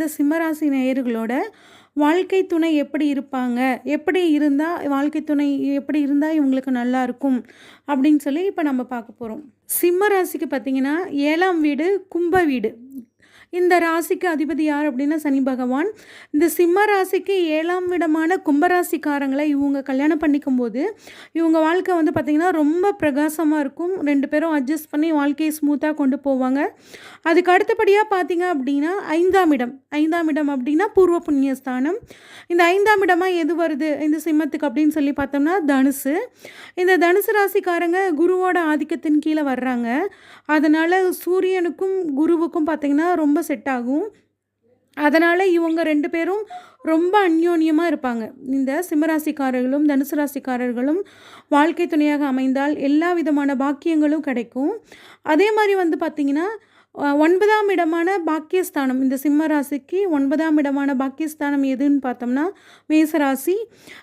இந்த சிம்மராசி நேயர்களோட வாழ்க்கை துணை எப்படி இருப்பாங்க? எப்படி இருந்தால் வாழ்க்கை துணை எப்படி இருந்தால் இவங்களுக்கு நல்லா இருக்கும்? அப்படின்னு சொல்லி இப்போ நம்ம பார்க்க போகிறோம் சிம்ம ராசிக்கு பார்த்தீங்கன்னா ஏழாம் வீடு கும்ப வீடு. இந்த ராசிக்கு அதிபதி யார் அப்படின்னா சனி பகவான். இந்த சிம்ம ராசிக்கு ஏழாம் விடமான கும்பராசிக்காரங்களை இவங்க கல்யாணம் பண்ணிக்கும் போது இவங்க வாழ்க்கை வந்து பார்த்திங்கன்னா ரொம்ப பிரகாசமாக இருக்கும். ரெண்டு பேரும் அட்ஜஸ்ட் பண்ணி வாழ்க்கையை ஸ்மூத்தாக கொண்டு போவாங்க. அதுக்கு அடுத்தபடியாக பார்த்தீங்க அப்படின்னா ஐந்தாம் இடம். ஐந்தாம் இடம் அப்படின்னா பூர்வ புண்ணியஸ்தானம் இந்த ஐந்தாம் இடமாக எது வருது? இந்த சிம்மத்துக்கு அப்படின்னு சொல்லி பார்த்தோம்னா தனுசு. இந்த தனுசு ராசிக்காரங்க குருவோட ஆதிக்கத்தின் கீழே வர்றாங்க. அதனால் சூரியனுக்கும் குருவுக்கும் பார்த்திங்கன்னா ரொம்ப செட் ஆகும். அதனால் இவங்க ரெண்டு பேரும் ரொம்ப அந்யோன்யமாக இருப்பாங்க. இந்த சிம்மராசிக்காரர்களும் தனுசு ராசிக்காரர்களும் வாழ்க்கை துணையாக அமைந்தால் எல்லா விதமான பாக்கியங்களும் கிடைக்கும். அதே மாதிரி வந்து பார்த்திங்கன்னா ஒன்பதாம் இடமான பாக்கியஸ்தானம். இந்த சிம்ம ராசிக்கு ஒன்பதாம் இடமான பாக்கியஸ்தானம் எதுன்னு பார்த்தோம்னா மேசராசி.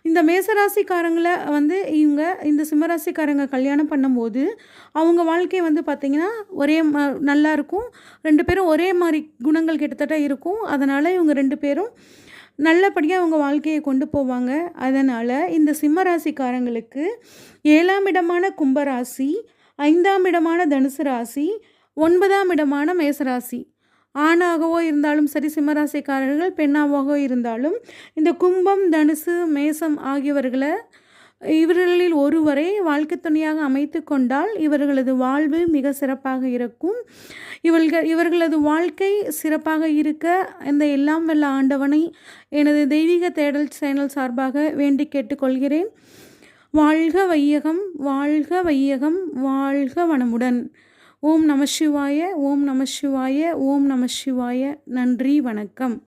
இந்த மேசராசிக்காரங்களை வந்து இவங்க இந்த சிம்மராசிக்காரங்க கல்யாணம் பண்ணும்போது அவங்க வாழ்க்கை வந்து பார்த்திங்கன்னா ஒரே நல்லா இருக்கும். ரெண்டு பேரும் ஒரே மாதிரி குணங்கள் கிட்டத்தட்ட இருக்கும். அதனால் இவங்க ரெண்டு பேரும் நல்லபடியாக அவங்க வாழ்க்கையை கொண்டு போவாங்க. அதனால் இந்த சிம்மராசிக்காரங்களுக்கு ஏழாம் இடமான கும்பராசி ஐந்தாம் இடமான தனுசு ராசி ஒன்பதாம் இடமான மேசராசி. ஆணாகவோ இருந்தாலும் சரி சிம்மராசிக்காரர்கள் பெண்ணாகவோ இருந்தாலும் இந்த கும்பம் தனுசு மேசம் ஆகியவர்களை இவர்களில் ஒருவரை வாழ்க்கை துணையாக அமைத்து கொண்டால் இவர்களது வாழ்வு மிக சிறப்பாக இருக்கும். இவர்கள் இவர்களது வாழ்க்கை சிறப்பாக இருக்க இந்த எல்லாம் வல்ல ஆண்டவனை எனது தெய்வீக தேடல் சேனல் சார்பாக வேண்டி கேட்டுக்கொள்கிறேன். வாழ்க வையகம் வாழ்க வையகம் வாழ்க வனமுடன். ஓம் நம சிவாய ஓம் நம சிவாய ஓம் நம சிவாய. நன்றி வணக்கம்.